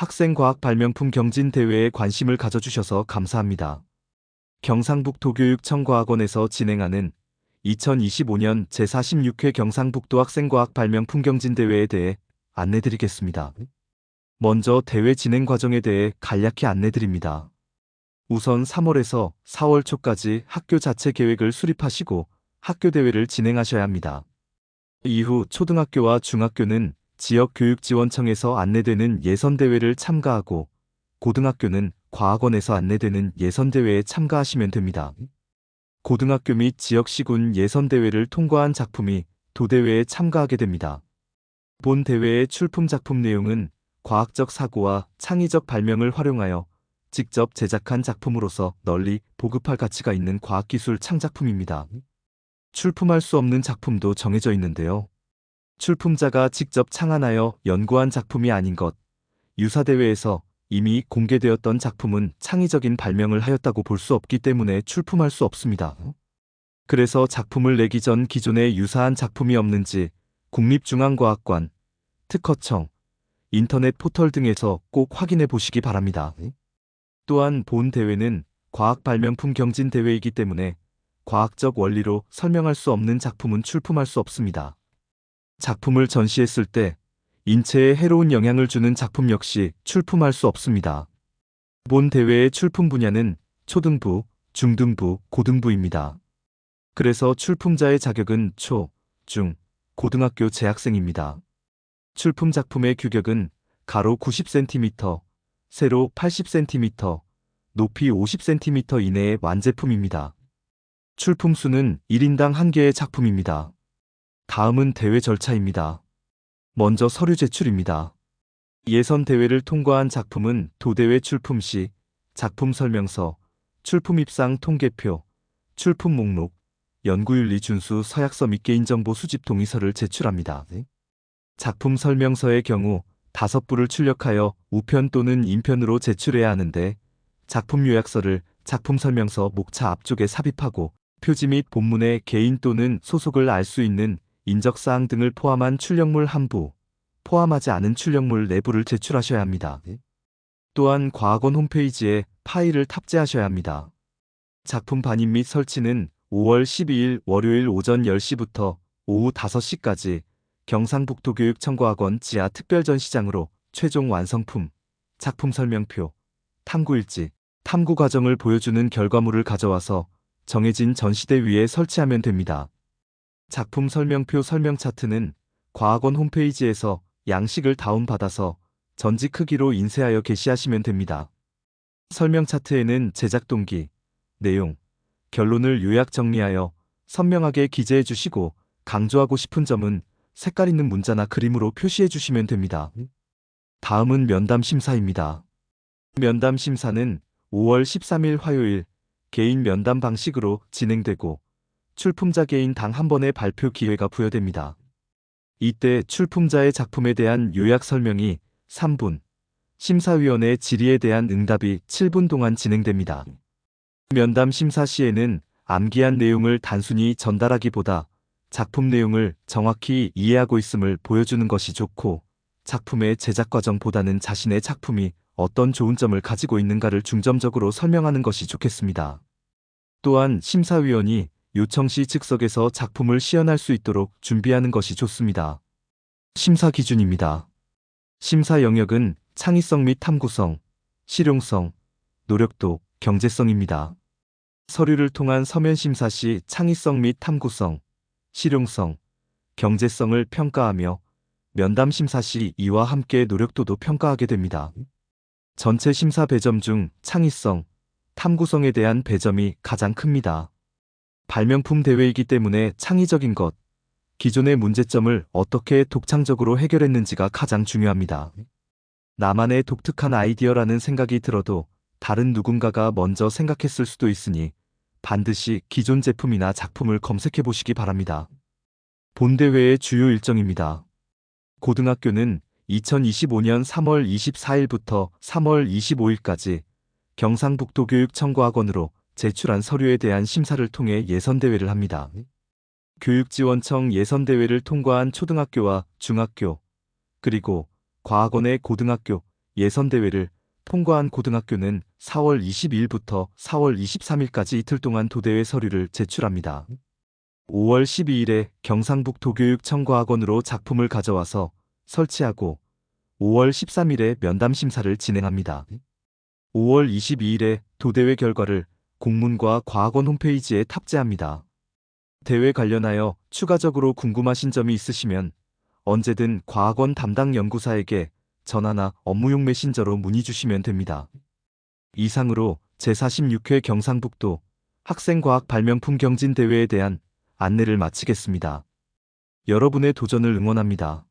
학생과학 발명품 경진 대회에 관심을 가져주셔서 감사합니다. 경상북도 교육청과학원에서 진행하는 2025년 제46회 경상북도 학생과학 발명품 경진 대회에 대해 안내드리겠습니다. 먼저 대회 진행 과정에 대해 간략히 안내드립니다. 우선 3월에서 4월 초까지 학교 자체 계획을 수립하시고 학교 대회를 진행하셔야 합니다. 이후 초등학교와 중학교는 지역교육지원청에서 안내되는 예선대회를 참가하고 고등학교는 과학원에서 안내되는 예선대회에 참가하시면 됩니다. 고등학교 및 지역시군 예선대회를 통과한 작품이 도대회에 참가하게 됩니다. 본 대회의 출품 작품 내용은 과학적 사고와 창의적 발명을 활용하여 직접 제작한 작품으로서 널리 보급할 가치가 있는 과학기술 창작품입니다. 출품할 수 없는 작품도 정해져 있는데요. 출품자가 직접 창안하여 연구한 작품이 아닌 것, 유사대회에서 이미 공개되었던 작품은 창의적인 발명을 하였다고 볼 수 없기 때문에 출품할 수 없습니다. 그래서 작품을 내기 전 기존에 유사한 작품이 없는지 국립중앙과학관, 특허청, 인터넷 포털 등에서 꼭 확인해 보시기 바랍니다. 또한 본 대회는 과학 발명품 경진 대회이기 때문에 과학적 원리로 설명할 수 없는 작품은 출품할 수 없습니다. 작품을 전시했을 때 인체에 해로운 영향을 주는 작품 역시 출품할 수 없습니다. 본 대회의 출품 분야는 초등부, 중등부, 고등부입니다. 그래서 출품자의 자격은 초, 중, 고등학교 재학생입니다. 출품 작품의 규격은 가로 90cm, 세로 80cm, 높이 50cm 이내의 완제품입니다. 출품 수는 1인당 1개의 작품입니다. 다음은 대회 절차입니다. 먼저 서류 제출입니다. 예선 대회를 통과한 작품은 도대회 출품 시 작품 설명서, 출품 입상 통계표, 출품 목록, 연구윤리 준수 서약서 및 개인정보 수집 동의서를 제출합니다. 작품 설명서의 경우 다섯 부를 출력하여 우편 또는 인편으로 제출해야 하는데 작품 요약서를 작품 설명서 목차 앞쪽에 삽입하고 표지 및 본문의 개인 또는 소속을 알 수 있는 인적사항 등을 포함한 출력물 한 부, 포함하지 않은 출력물 내부를 제출하셔야 합니다. 또한 과학원 홈페이지에 파일을 탑재하셔야 합니다. 작품 반입 및 설치는 5월 12일 월요일 오전 10시부터 오후 5시까지 경상북도교육청과학원 지하 특별전시장으로 최종 완성품, 작품 설명표, 탐구일지, 탐구 과정을 보여주는 결과물을 가져와서 정해진 전시대 위에 설치하면 됩니다. 작품 설명표 설명 차트는 과학원 홈페이지에서 양식을 다운받아서 전지 크기로 인쇄하여 게시하시면 됩니다. 설명 차트에는 제작 동기, 내용, 결론을 요약 정리하여 선명하게 기재해 주시고 강조하고 싶은 점은 색깔 있는 문자나 그림으로 표시해 주시면 됩니다. 다음은 면담 심사입니다. 면담 심사는 5월 13일 화요일 개인 면담 방식으로 진행되고 출품자 개인 당 한 번의 발표 기회가 부여됩니다. 이때 출품자의 작품에 대한 요약 설명이 3분, 심사위원의 질의에 대한 응답이 7분 동안 진행됩니다. 면담 심사 시에는 암기한 내용을 단순히 전달하기보다 작품 내용을 정확히 이해하고 있음을 보여주는 것이 좋고 작품의 제작 과정보다는 자신의 작품이 어떤 좋은 점을 가지고 있는가를 중점적으로 설명하는 것이 좋겠습니다. 또한 심사위원이 요청 시 즉석에서 작품을 시연할 수 있도록 준비하는 것이 좋습니다. 심사 기준입니다. 심사 영역은 창의성 및 탐구성, 실용성, 노력도, 경제성입니다. 서류를 통한 서면 심사 시 창의성 및 탐구성, 실용성, 경제성을 평가하며 면담 심사 시 이와 함께 노력도도 평가하게 됩니다. 전체 심사 배점 중 창의성, 탐구성에 대한 배점이 가장 큽니다. 발명품 대회이기 때문에 창의적인 것, 기존의 문제점을 어떻게 독창적으로 해결했는지가 가장 중요합니다. 나만의 독특한 아이디어라는 생각이 들어도 다른 누군가가 먼저 생각했을 수도 있으니 반드시 기존 제품이나 작품을 검색해 보시기 바랍니다. 본대회의 주요 일정입니다. 고등학교는 2025년 3월 24일부터 3월 25일까지 경상북도교육청과학원으로 제출한 서류에 대한 심사를 통해 예선대회를 합니다. 교육지원청 예선대회를 통과한 초등학교와 중학교, 그리고 과학원의 고등학교, 예선대회를 통과한 고등학교는 4월 22일부터 4월 23일까지 이틀 동안 도대회 서류를 제출합니다. 5월 12일에 경상북도 교육청과학원으로 작품을 가져와서 설치하고 5월 13일에 면담 심사를 진행합니다. 5월 22일에 도대회 결과를 공문과 과학원 홈페이지에 탑재합니다. 대회 관련하여 추가적으로 궁금하신 점이 있으시면 언제든 과학원 담당 연구사에게 전화나 업무용 메신저로 문의 주시면 됩니다. 이상으로 제46회 경상북도 학생과학 발명품 경진 대회에 대한 안내를 마치겠습니다. 여러분의 도전을 응원합니다.